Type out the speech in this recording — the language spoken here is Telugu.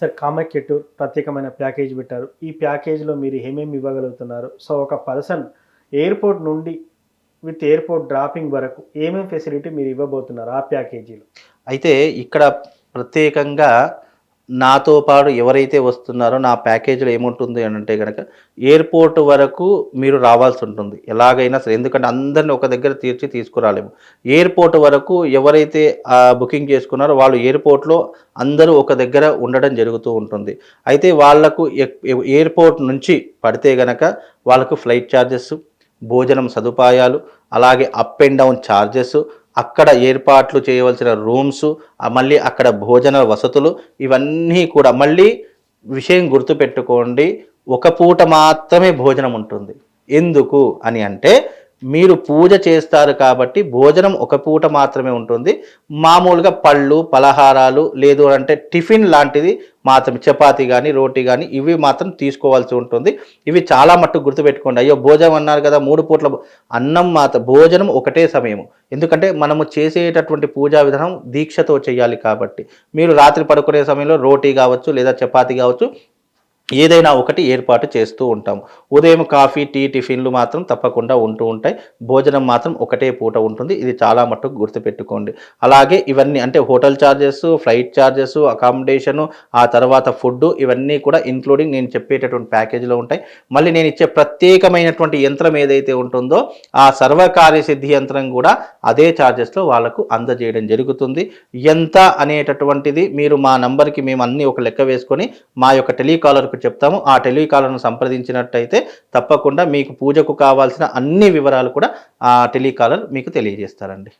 సార్ కామాఖ్య టూర్ ప్రత్యేకమైన ప్యాకేజ్ పెట్టారు. ఈ ప్యాకేజ్లో మీరు ఏమేమి ఇవ్వగలుగుతున్నారు? సో ఒక పర్సన్ ఎయిర్పోర్ట్ నుండి విత్ ఎయిర్పోర్ట్ డ్రాపింగ్ వరకు ఏమేమి ఫెసిలిటీ మీరు ఇవ్వబోతున్నారు ఆ ప్యాకేజీలో? అయితే ఇక్కడ ప్రత్యేకంగా నాతో పాటు ఎవరైతే వస్తున్నారో నా ప్యాకేజీలో ఏముంటుంది అని అంటే కనుక ఎయిర్పోర్ట్ వరకు మీరు రావాల్సి ఉంటుంది. ఎలాగైనా సరే. ఎందుకంటే అందరిని ఒక దగ్గర తీర్చి తీసుకురాలేము. ఎయిర్పోర్ట్ వరకు ఎవరైతే బుకింగ్ చేసుకున్నారో వాళ్ళు ఎయిర్పోర్ట్లో అందరూ ఒక దగ్గర ఉండడం జరుగుతూ ఉంటుంది. అయితే వాళ్ళకు ఎక్- ఎయిర్పోర్ట్ నుంచి పడితే గనక వాళ్ళకు ఫ్లైట్ ఛార్జెస్ భోజనం సదుపాయాలు అలాగే అప్ అండ్ డౌన్ ఛార్జెస్ అక్కడ ఏర్పాట్లు చేయవలసిన రూమ్స్ మళ్ళీ అక్కడ భోజన వసతులు ఇవన్నీ కూడా మళ్ళీ విషయం గుర్తుపెట్టుకోండి. ఒక పూట మాత్రమే భోజనం ఉంటుంది. ఎందుకు అని అంటే మీరు పూజ చేస్తారు కాబట్టి భోజనం ఒక పూట మాత్రమే ఉంటుంది. మామూలుగా పళ్ళు పలహారాలు లేదు అంటే టిఫిన్ లాంటిది మాత్రమే. చపాతి కానీ రోటీ కానీ ఇవి మాత్రం తీసుకోవాల్సి ఉంటుంది. ఇవి చాలా మట్టుకు గుర్తుపెట్టుకోండి. అయ్యో భోజనం అన్నారు కదా మూడు పూట్ల అన్నం మాత్రం భోజనం ఒకటే సమయము. ఎందుకంటే మనము చేసేటటువంటి పూజా విధానం దీక్షతో చేయాలి కాబట్టి. మీరు రాత్రి పడుకునే సమయంలో రోటీ కావచ్చు లేదా చపాతి కావచ్చు ఏదైనా ఒకటి ఏర్పాటు చేస్తూ ఉంటాం. ఉదయం కాఫీ టీ టిఫిన్లు మాత్రం తప్పకుండా ఉంటూ ఉంటాయి. భోజనం మాత్రం ఒకటే పూట ఉంటుంది. ఇది చాలా మట్టుకు గుర్తుపెట్టుకోండి. అలాగే ఇవన్నీ అంటే hotel charges flight charges accommodation ఆ తర్వాత ఫుడ్ ఇవన్నీ కూడా ఇంక్లూడింగ్ నేను చెప్పేటటువంటి ప్యాకేజీలో ఉంటాయి. మళ్ళీ నేను ఇచ్చే ప్రత్యేకమైనటువంటి యంత్రం ఏదైతే ఉంటుందో ఆ సర్వకార్య సిద్ధి యంత్రం కూడా అదే ఛార్జెస్లో వాళ్ళకు అందజేయడం జరుగుతుంది. ఎంత అనేటటువంటిది మీరు మా నంబర్కి మేము అన్ని ఒక లెక్క వేసుకొని మా యొక్క టెలికాలర్కి చెప్తాము. ఆ టెలికాలర్ను సంప్రదించినట్టయితే తప్పకుండా మీకు పూజకు కావాల్సిన అన్ని వివరాలు కూడా ఆ టెలికాలర్ మీకు తెలియజేస్తారండి.